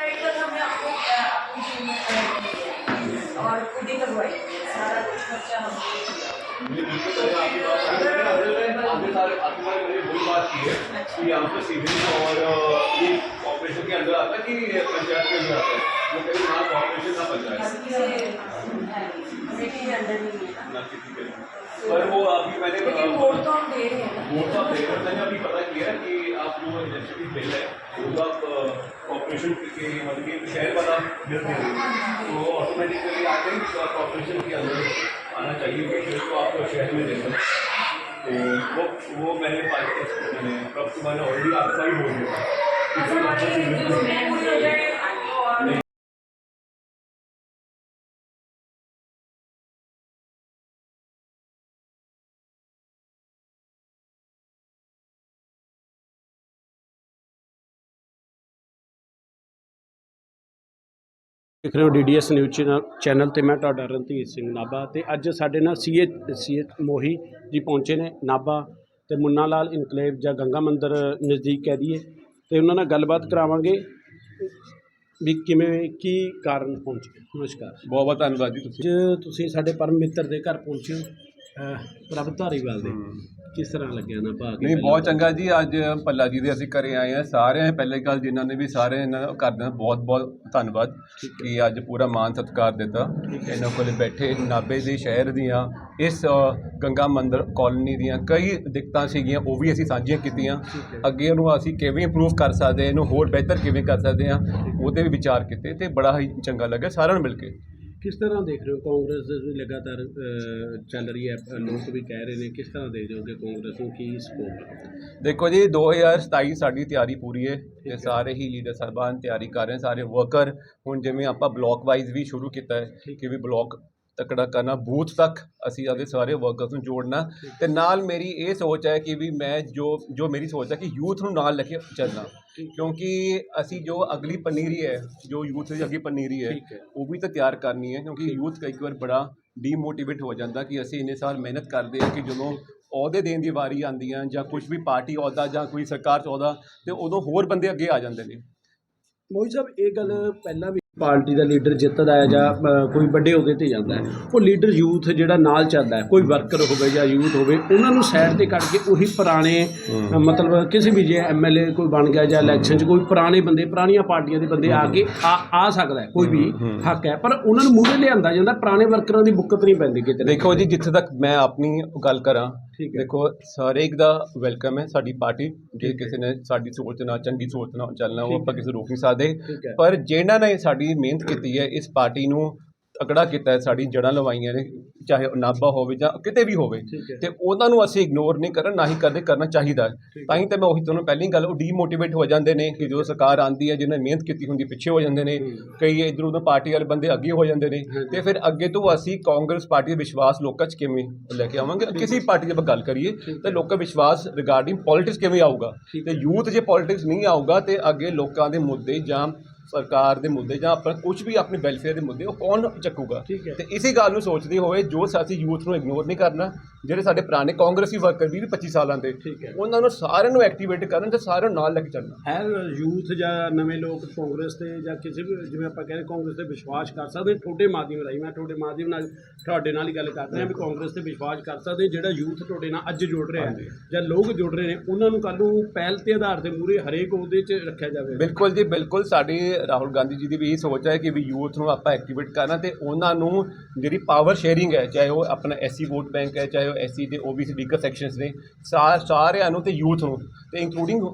तक हमने आपको आपकी टीम में कनेक्ट किया और खुद ही करवाई। सारा कुछ खर्चा हमने आपने सीधे और ये ऑपरेशन के अंदर आता है कि पंचायत के अंदर आता है? वो कहीं ना कॉपरेशन हाँ ना पंचायत ना। किसी के पर वो अभी मैंने वोट तो हम दे रहे हैं वोट तो आप दे रहे हैं। मैंने अभी पता किया कि आप जो इलेक्ट्रिसिटी बिल है वो तो आप कॉर्पोरेशन के लिए मतलब कि शहर वाला मिलते दे हैं तो ऑटोमेटिकली आते हैं तो कॉर्पोरेशन के अंदर आना चाहिए कि फिर तो आप शहर में देना तो वो वो मैंने मैंने कब से मैंने ऑलरेडी आपका ही बोल दिया। ਦੇਖ ਰਹੇ ਹੋ ਡੀਡੀਐਸ ਨਿਊਜ਼ ਚੈਨਲ- ਤੇ ਮੈਂ ਤੁਹਾਡਾ ਰਣਧੀਰ ਸਿੰਘ ਨਾਭਾ ਤੇ ਅੱਜ ਸਾਡੇ ਨਾਲ ਸੀਏ ਸੀਏ ਮੋਹੀ ਜੀ ਪਹੁੰਚੇ ਨੇ ਨਾਭਾ ਤੇ ਮੁੰਨਾ ਲਾਲ ਇਨਕਲੇਵ ਜਾਂ ਗੰਗਾ ਮੰਦਿਰ ਨਜ਼ਦੀਕ ਕਹਿ ਦਈਏ ਤੇ ਉਹਨਾਂ ਨਾਲ ਗੱਲਬਾਤ ਕਰਾਵਾਂਗੇ ਵੀ ਕਿਵੇਂ ਕੀ ਕਾਰਨ ਪਹੁੰਚੇ ਨਮਸਕਾਰ। ਬਹੁਤ ਬਹੁਤ ਧੰਨਵਾਦ ਜੀ ਤੁਸੀਂ। ਅੱਜ ਤੁਸੀਂ ਸਾਡੇ ਪਰਮ ਮਿੱਤਰ ਦੇ ਘਰ ਪਹੁੰਚੇ ਹੋ। ਪ੍ਰਭ ਧਾਰੀਵਾਲ ਦੇ। ਕਿਸ ਤਰ੍ਹਾਂ ਲੱਗਿਆ ਨਾ ਭਾਗ ਨਹੀਂ ਬਹੁਤ ਚੰਗਾ ਜੀ। ਅੱਜ ਭੱਲਾ ਜੀ ਦੇ ਅਸੀਂ ਘਰੇ ਆਏ ਆ ਸਾਰਿਆਂ ਪਹਿਲੇ ਗੱਲ ਜਿਨ੍ਹਾਂ ਨੇ ਵੀ ਸਾਰੇ ਇਹਨਾਂ ਕਰਦੇ ਦਾ ਬਹੁਤ ਬਹੁਤ ਧੰਨਵਾਦ ਕਿ ਅੱਜ ਪੂਰਾ ਮਾਨ ਸਤਿਕਾਰ ਦਿੱਤਾ। ਇਹਨਾਂ ਕੋਲੇ ਬੈਠੇ ਨਾਬੇ ਦੇ ਸ਼ਹਿਰ ਦੀਆਂ ਇਸ ਗੰਗਾ ਮੰਦਿਰ ਕਾਲੋਨੀ ਦੀਆਂ ਕਈ ਦਿੱਕਤਾਂ ਸੀਗੀਆਂ ਉਹ ਵੀ ਅਸੀਂ ਸਾਂਝੀਆਂ ਕੀਤੀਆਂ। ਅੱਗੇ ਉਹਨੂੰ ਅਸੀਂ ਕਿਵੇਂ ਇੰਪਰੂਵ ਕਰ ਸਕਦੇ ਹਾਂ, ਇਹਨੂੰ ਹੋਰ ਬਿਹਤਰ ਕਿਵੇਂ ਕਰ ਸਕਦੇ ਹਾਂ ਉਹਦੇ ਵੀ ਵਿਚਾਰ ਕੀਤੇ ਤੇ ਬੜਾ ਹੀ ਚੰਗਾ ਲੱਗਾ ਸਾਰਿਆਂ ਨੂੰ ਮਿਲ ਕੇ। ਕਿਸ ਤਰ੍ਹਾਂ ਦੇਖ ਰਹੇ ਹੋ? ਕਾਂਗਰਸ ਵੀ ਲਗਾਤਾਰ ਚੱਲ ਰਹੀ ਹੈ ਲੋਕ ਵੀ ਕਹਿ ਰਹੇ ਨੇ ਕਿਸ ਤਰ੍ਹਾਂ ਦੇਖ ਰਹੇ ਹੋ ਕਿ ਕਾਂਗਰਸ ਨੂੰ ਕੀ ਹੈ? ਦੇਖੋ ਜੀ 2027 ਸਾਡੀ ਤਿਆਰੀ ਪੂਰੀ ਹੈ ਤੇ ਸਾਰੇ ਹੀ ਲੀਡਰ ਸਾਹਿਬਾਨ ਤਿਆਰੀ ਕਰ ਰਹੇ ਸਾਰੇ ਵਰਕਰ ਹੁਣ ਜਿਵੇਂ ਆਪਾਂ ਬਲਾਕ ਵਾਈਜ਼ ਵੀ ਸ਼ੁਰੂ ਕੀਤਾ ਹੈ ਕਿ ਵੀ ਬਲਾਕ ਤਕੜਾ ਕਰਨਾ ਬੂਥ ਤੱਕ ਅਸੀਂ ਆਦੇ ਸਾਰੇ ਵਰਕਰਸ ਨੂੰ ਜੋੜਨਾ। ਤੇ ਨਾਲ ਮੇਰੀ ਇਹ ਸੋਚ ਹੈ ਕਿ ਵੀ ਮੈਂ ਜੋ ਜੋ ਮੇਰੀ ਸੋਚ ਹੈ ਕਿ ਯੂਥ ਨੂੰ ਨਾਲ ਲੈ ਕੇ ਚੱਲਣਾ। ਕਿਉਂਕਿ ਅਸੀਂ ਜੋ ਅਗਲੀ ਪਨੀਰੀ ਹੈ ਜੋ ਯੂਥ ਦੀ ਅਗਲੀ ਪਨੀਰੀ ਹੈ ਠੀਕ ਹੈ। ਉਹ ਵੀ ਤਾਂ ਤਿਆਰ ਕਰਨੀ ਹੈ ਕਿਉਂਕਿ ਯੂਥ ਕਈ ਵਾਰ ਬੜਾ ਡੀਮੋਟੀਵੇਟ ਹੋ ਜਾਂਦਾ ਕਿ ਅਸੀਂ ਇੰਨੇ ਸਾਲ ਮਿਹਨਤ ਕਰਦੇ ਹਾਂ ਕਿ ਜਦੋਂ ਅਹੁਦੇ ਦੇਣ ਦੀ ਵਾਰੀ ਆਉਂਦੀ ਆ ਜਾਂ ਕੁਝ ਵੀ ਪਾਰਟੀ ਅਹੁਦਾ ਜਾਂ ਕੋਈ ਸਰਕਾਰ 'ਚ ਅਹੁਦਾ ਤੇ ਉਦੋਂ ਹੋਰ ਬੰਦੇ ਅੱਗੇ ਆ ਜਾਂਦੇ ਨੇ। ਮੋਹੀ ਸਾਹਿਬ ਇਹ ਗੱਲ ਪਹਿਲਾਂ ਵੀ ਪਾਰਟੀ ਦਾ ਲੀਡਰ ਜਿੱਤਦਾ ਹੈ ਜਾਂ ਕੋਈ ਵੱਡੇ ਹੋ ਕੇ ਤੇ ਜਾਂਦਾ ਹੈ। ਉਹ ਲੀਡਰ ਯੂਥ ਜਿਹੜਾ ਨਾਲ ਚੱਲਦਾ ਹੈ ਕੋਈ ਵਰਕਰ ਹੋਵੇ ਜਾਂ ਯੂਥ ਹੋਵੇ ਉਹਨਾਂ ਨੂੰ ਸਾਈਡ ਤੇ ਕੱਢ ਕੇ ਉਹੀ ਪੁਰਾਣੇ ਮਤਲਬ ਕਿਸੇ ਵੀ ਜੇ ਐਮਐਲਏ ਕੋਈ ਬਣ ਗਿਆ ਜਾਂ ਇਲੈਕਸ਼ਨ 'ਚ ਕੋਈ ਪੁਰਾਣੇ ਬੰਦੇ ਪੁਰਾਣੀਆਂ ਪਾਰਟੀਆਂ ਦੇ ਬੰਦੇ ਆ ਕੇ ਆ ਆ ਸਕਦਾ ਕੋਈ ਵੀ ਹੱਕ ਹੈ। ਪਰ ਉਹਨਾਂ ਨੂੰ ਮੂਹਰੇ ਲਿਆਂਦਾ ਜਾਂਦਾ ਪੁਰਾਣੇ ਵਰਕਰਾਂ ਦੀ ਬੁੱਕਤ ਨਹੀਂ ਪੈਂਦੀ ਕਿਤੇ ਦੇਖੋ ਜੀ ਜਿੱਥੇ ਤੱਕ ਮੈਂ ਆਪਣੀ ਗੱਲ ਕਰਾਂ ਠੀਕ ਹੈ। ਦੇਖੋ ਹਰੇਕ ਦਾ ਵੈਲਕਮ ਹੈ ਸਾਡੀ ਪਾਰਟੀ ਜੇ ਕਿਸੇ ਨੇ ਸਾਡੀ ਸੋਚ ਨਾਲ ਚੰਗੀ ਸੋਚ ਨਾਲ ਚੱਲਣਾ ਉਹ ਆਪਾਂ ਕਿਸੇ ਰੋਕ ਨਹੀਂ ਸਕਦੇ। ਪਰ ਜਿਨ੍ਹਾਂ ਨੇ ਸਾਡੀ ਮਿਹਨਤ ਕੀਤੀ ਹੈ ਇਸ ਪਾਰਟੀ ਨੂੰ ਤਕੜਾ ਕੀਤਾ ਹੈ ਸਾਡੀ ਜੜ੍ਹਾਂ ਲਵਾਈਆਂ ਨੇ ਚਾਹੇ ਉਹ ਨਾਭਾ ਹੋਵੇ ਜਾਂ ਕਿਤੇ ਵੀ ਹੋਵੇ ਠੀਕ ਹੈ। ਤੇ ਉਹਨਾਂ ਨੂੰ ਅਸੀਂ ਇਗਨੋਰ ਨਹੀਂ ਕਰਨ ਨਾ ਹੀ ਕਦੇ ਕਰਨਾ ਚਾਹੀਦਾ ਹੈ। ਤਾਂ ਹੀ ਤਾਂ ਮੈਂ ਉਹੀ ਤੁਹਾਨੂੰ ਪਹਿਲੀ ਗੱਲ ਉਹ ਡੀਮੋਟੀਵੇਟ ਹੋ ਜਾਂਦੇ ਨੇ ਕਿ ਜਦੋਂ ਸਰਕਾਰ ਆਂਦੀ ਹੈ ਜਿਹਨੇ ਮਿਹਨਤ ਕੀਤੀ ਹੁੰਦੀ ਪਿੱਛੇ ਹੋ ਜਾਂਦੇ ਨੇ ਕਈ ਇੱਧਰ ਉਧਰ ਪਾਰਟੀ ਵਾਲੇ ਬੰਦੇ ਅੱਗੇ ਹੋ ਜਾਂਦੇ ਨੇ ਤੇ ਫਿਰ ਅੱਗੇ ਤੋਂ ਅਸੀਂ ਕਾਂਗਰਸ ਪਾਰਟੀ ਦਾ ਵਿਸ਼ਵਾਸ ਲੋਕਾਂ 'ਚ ਕਿਵੇਂ ਲੈ ਕੇ ਆਵਾਂਗੇ? ਕਿਸੇ ਪਾਰਟੀ ਦੀ ਆਪਾਂ ਗੱਲ ਕਰੀਏ ਤੇ ਲੋਕਾਂ ਦਾ ਵਿਸ਼ਵਾਸ ਰਿਗਾਰਡਿੰਗ ਪੋਲਿਟਿਕਸ ਕਿਵੇਂ ਆਊਗਾ? ਤੇ ਯੂਥ ਜੇ ਪੋਲਿਟਿਕਸ ਨਹੀਂ ਆਊਗਾ ਤੇ ਅੱਗੇ ਲੋਕਾਂ ਦੇ ਮੁੱਦੇ ਜਾਂ ਸਰਕਾਰ ਦੇ ਮੁੱਦੇ ਜਾਂ ਆਪਣਾ ਕੁਝ ਵੀ ਆਪਣੇ ਵੈਲਫੇਅਰ ਦੇ ਮੁੱਦੇ ਉਹ ਕੌਣ ਚੱਕੂਗਾ? ਠੀਕ ਹੈ। ਤੇ ਇਸੇ ਗੱਲ ਨੂੰ ਸੋਚਦੇ ਹੋਏ ਜੋ ਅਸੀਂ ਯੂਥ ਨੂੰ ਇਗਨੋਰ ਨਹੀਂ ਕਰਨਾ ਜਿਹੜੇ ਸਾਡੇ ਪੁਰਾਣੇ ਕਾਂਗਰਸੀ ਵਰਕਰ ਵੀ 25 ਸਾਲਾਂ ਦੇ ਠੀਕ ਹੈ। ਉਹਨਾਂ ਨੂੰ ਸਾਰਿਆਂ ਨੂੰ ਐਕਟੀਵੇਟ ਕਰਨ ਤੇ ਸਾਰਿਆਂ ਨੂੰ ਨਾਲ ਲੈ ਕੇ ਚੱਲਣਾ। ਹੈ ਯੂਥ ਜਾਂ ਨਵੇਂ ਲੋਕ ਕਾਂਗਰਸ ਤੇ ਜਾਂ ਕਿਸੇ ਵੀ ਜਿਵੇਂ ਆਪਾਂ ਕਹਿੰਦੇ ਕਾਂਗਰਸ ਤੇ ਵਿਸ਼ਵਾਸ ਕਰ ਸਕਦੇ ਤੁਹਾਡੇ ਮਾਧਿਅਮ ਰਾਹੀਂ ਮੈਂ ਤੁਹਾਡੇ ਮਾਧਿਅਮ ਨਾਲ ਤੁਹਾਡੇ ਨਾਲ ਹੀ ਗੱਲ ਕਰ ਰਿਹਾ ਵੀ ਕਾਂਗਰਸ ਤੇ ਵਿਸ਼ਵਾਸ ਕਰ ਸਕਦੇ ਜਿਹੜਾ ਯੂਥ ਤੁਹਾਡੇ ਨਾਲ ਅੱਜ ਜੁੜ ਰਿਹਾ ਹੈ ਜਾਂ ਲੋਕ ਜੁੜ ਰਹੇ ਨੇ ਉਹਨਾਂ ਨੂੰ ਕੱਲ ਨੂੰ ਪਹਿਲ ਤੇ ਆਧਾਰ ਤੇ ਮੂਰੇ ਹਰੇਕ ਉਹਦੇ 'ਚ ਰੱਖਿਆ ਜਾਵੇ ਬਿਲਕੁਲ ਜੀ ਬਿਲਕੁਲ ਸਾਡੀ ਰਾਹੁਲ ਗਾਂਧੀ ਜੀ ਦੀ ਵੀ ਇਹ ਸੋਚ ਹੈ ਕਿ ਵੀ ਯੂਥ ਨੂੰ ਆਪਾਂ ਐਕਟੀਵੇਟ ਕਰਨਾ ਤੇ ਉਹਨਾਂ ਨੂੰ ਜਿਹੜੀ ਪਾਵਰ ਸ਼ੇਅਰਿੰਗ ਹੈ ਚਾਹੇ ਉਹ ਆਪਣਾ ਐਸਸੀ ਵੋਟ ਬੈਂਕ ਹੈ ਚਾਹੇ ਉਹ ਐਸਸੀ ਤੇ ਓਬੀਸੀ ਡੀਗਰ ਸੈਕਸ਼ਨਸ ਨੇ ਸਾਰਿਆਂ ਨੂੰ ਤੇ ਯੂਥ ਨੂੰ ਤੇ ਇੰਕਲੂਡਿੰਗ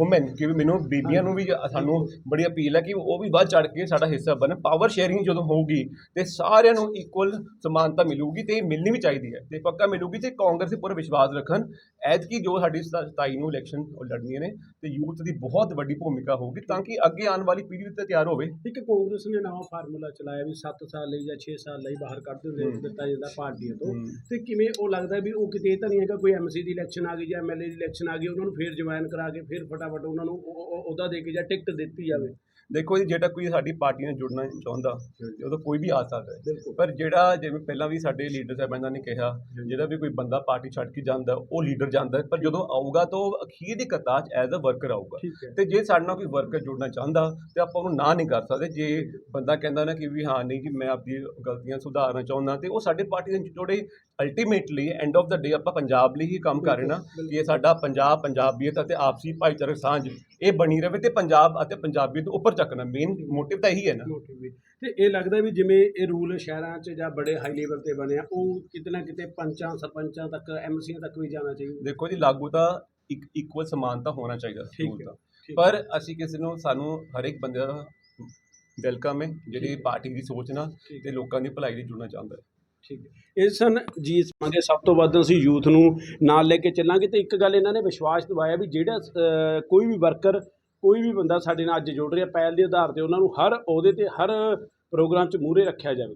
ਔਮਨ ਕਿ ਵੀ ਮੈਨੂੰ ਬੀਬੀਆਂ ਨੂੰ ਵੀ ਸਾਨੂੰ ਬੜੀ ਅਪੀਲ ਹੈ ਕਿ ਉਹ ਵੀ ਵੱਧ ਚੜ ਕੇ ਸਾਡਾ ਹਿੱਸਾ ਬਣਨ ਪਾਵਰ ਸ਼ੇਅਰਿੰਗ ਜਦੋਂ ਹੋਊਗੀ ਤੇ ਸਾਰਿਆਂ ਨੂੰ ਇਕੁਅਲ ਸਮਾਨਤਾ ਮਿਲੂਗੀ ਤੇ ਇਹ ਮਿਲਣੀ ਵੀ ਚਾਹੀਦੀ ਹੈ ਤੇ ਪੱਕਾ ਮਿਲੂਗੀ ਤੇ ਕਾਂਗਰਸ ਤੇ ਪੂਰਾ ਵਿਸ਼ਵਾਸ ਰੱਖਣ। ਐਤਕੀ ਜੋ ਸਾਡੀ 27 ਨੂੰ ਇਲੈਕਸ਼ਨ ਲੜਨੀਆਂ ਨੇ ਤੇ ਯੂਥ ਦੀ ਬਹੁਤ ਵੱਡੀ ਭੂਮਿਕਾ ਹੋਊਗੀ ਤਾਂ ਕਿ ਅੱਗੇ ਆਉਣ ਵਾਲੀ ਪੀੜ੍ਹੀ ਤੇ ਤਿਆਰ ਹੋਵੇ। ਇੱਕ ਕਾਂਗਰਸ ਨੇ ਨਵਾਂ ਫਾਰਮੂਲਾ ਚਲਾਇਆ ਵੀ 7 ਸਾਲ ਲਈ ਜਾਂ 6 ਸਾਲ ਲਈ ਬਾਹਰ ਕੱਢ ਦਿੰਦੇ ਦਿੱਤਾ ਜਾਂਦਾ ਪਾਰਟੀਆਂ ਤੋਂ। ਤੇ ਕਿਵੇਂ ਉਹ ਲੱਗਦਾ ਵੀ ਉਹ ਕਿਤੇ ਤਾਂ ਨਹੀਂ ਹੈਗਾ ਕੋਈ ਐਮਸੀ ਦੀ ਇਲੈਕਸ਼ਨ ਆ ਗਈ ਜਾਂ ਐਮਐਲਏ ਦੀ ਇਲੈਕਸ਼ਨ ਆ ਗਈ ਉਹਨਾਂ ਨੂੰ ਫੇਰ ਜੁਆਇਨ ਕਰਾ ਕੇ ਫੇਰ ਫਟਾਫਟ ਉਹਨਾਂ ਨੂੰ ਉਹ- ਉਹ- ਉਹਦਾ ਦੇ ਕੇ ਜਾਂ ਟਿਕਟ ਦਿੱਤੀ ਜਾਵੇ। ਦੇਖੋ ਜੀ ਜਿਹੜਾ ਕੋਈ ਸਾਡੀ ਪਾਰਟੀ ਨਾਲ ਜੁੜਨਾ ਚਾਹੁੰਦਾ ਤੇ ਉਦੋਂ ਕੋਈ ਵੀ ਆ ਸਕਦਾ ਹੈ। ਪਰ ਜਿਹੜਾ ਜਿਵੇਂ ਪਹਿਲਾਂ ਵੀ ਸਾਡੇ ਲੀਡਰ ਸਾਹਿਬਾਨਾਂ ਨੇ ਕਿਹਾ ਜਿਹੜਾ ਵੀ ਕੋਈ ਬੰਦਾ ਪਾਰਟੀ ਛੱਡ ਕੇ ਜਾਂਦਾ ਉਹ ਲੀਡਰ ਜਾਂਦਾ ਪਰ ਜਦੋਂ ਆਊਗਾ ਤਾਂ ਉਹ ਅਖੀਰ ਦੀ ਕਤਾਰ 'ਚ ਐਜ਼ ਅ ਵਰਕਰ ਆਊਗਾ। ਤੇ ਜੇ ਸਾਡੇ ਨਾਲ ਕੋਈ ਵਰਕਰ ਜੁੜਨਾ ਚਾਹੁੰਦਾ ਤੇ ਆਪਾਂ ਉਹਨੂੰ ਨਾ ਨਹੀਂ ਕਰ ਸਕਦੇ। ਜੇ ਬੰਦਾ ਕਹਿੰਦਾ ਨਾ ਕਿ ਵੀ ਹਾਂ ਨਹੀਂ ਕਿ ਮੈਂ ਆਪਣੀ ਗਲਤੀਆਂ ਸੁਧਾਰਨਾ ਚਾਹੁੰਦਾ ਤੇ ਉਹ ਸਾਡੇ ਪਾਰਟੀ ਦੇ ਜੁੜੇ ultimately end of the day ਆਪਾਂ ਪੰਜਾਬ ਲਈ ਹੀ ਕੰਮ ਕਰ ਰਹੇ ਨਾ ਕਿ ਇਹ ਸਾਡਾ ਪੰਜਾਬ ਪੰਜਾਬੀਅਤ ਅਤੇ ਆਪਸੀ ਭਾਈਚਾਰਕ ਸਾਂਝ ਇਹ ਬਣੀ ਰਵੇ ਤੇ ਪੰਜਾਬ ਅਤੇ ਪੰਜਾਬੀਅਤ ਉੱਪਰ ਚੱਕਣਾ ਮੇਨ ਮੋਟਿਵ ਤਾਂ ਇਹੀ ਹੈ ਨਾ। ਮੋਟਿਵ ਵੀ। ਤੇ ਇਹ ਲੱਗਦਾ ਵੀ ਜਿਵੇਂ ਇਹ ਰੂਲ ਸ਼ਹਿਰਾਂ 'ਚ ਜਾਂ ਬੜੇ ਹਾਈ ਲੈਵਲ ਤੇ ਬਣਿਆ ਉਹ ਕਿਤੇ ਨਾ ਕਿਤੇ ਪੰਚਾਂ ਸਰਪੰਚਾਂ ਤੱਕ ਐਮਸੀਆਂ ਤੱਕ ਵੀ ਜਾਣਾ ਚਾਹੀਦਾ। ਦੇਖੋ ਜੀ ਲਾਗੂ ਤਾਂ ਇੱਕ ਇਕੁਅਲ ਸਮਾਨਤਾ ਹੋਣਾ ਚਾਹੀਦਾ ਠੀਕ ਹੈ, ਦਾ ਪਰ ਅਸੀਂ ਕਿਸੇ ਨੂੰ ਸਾਨੂੰ ਹਰ ਇੱਕ ਬੰਦੇ ਦਾ ਵੈਲਕਮ ਹੈ ਜਿਹੜੀ ਪਾਰਟੀ ਦੀ ਸੋਚ ਨਾਲ ਤੇ ਲੋਕਾਂ ਦੀ ਭਲਾਈ ਲਈ ਜੁੜਨਾ ਚਾਹੁੰਦਾ ਹੈ। ਠੀਕ ਹੈ। ਇਹ ਸਨ ਜੀ ਸਮਾਂ ਸਭ ਤੋਂ ਵੱਧ ਅਸੀਂ ਯੂਥ ਨੂੰ ਨਾਲ ਲੈ ਕੇ ਚੱਲਾਂਗੇ ਤੇ ਇੱਕ ਗੱਲ ਇਹਨਾਂ ਨੇ ਵਿਸ਼ਵਾਸ ਦਿਵਾਇਆ ਵੀ ਜਿਹੜਾ ਕੋਈ ਵੀ ਵਰਕਰ ਕੋਈ ਵੀ ਬੰਦਾ ਸਾਡੇ ਨਾਲ ਅੱਜ ਜੁੜ ਰਿਹਾ, ਪਹਿਲ ਦੇ ਆਧਾਰ ਤੇ ਉਹਨਾਂ ਨੂੰ ਹਰ ਅਹੁਦੇ ਤੇ ਹਰ ਪ੍ਰੋਗਰਾਮ 'ਚ ਮੂਹਰੇ ਰੱਖਿਆ ਜਾਵੇ।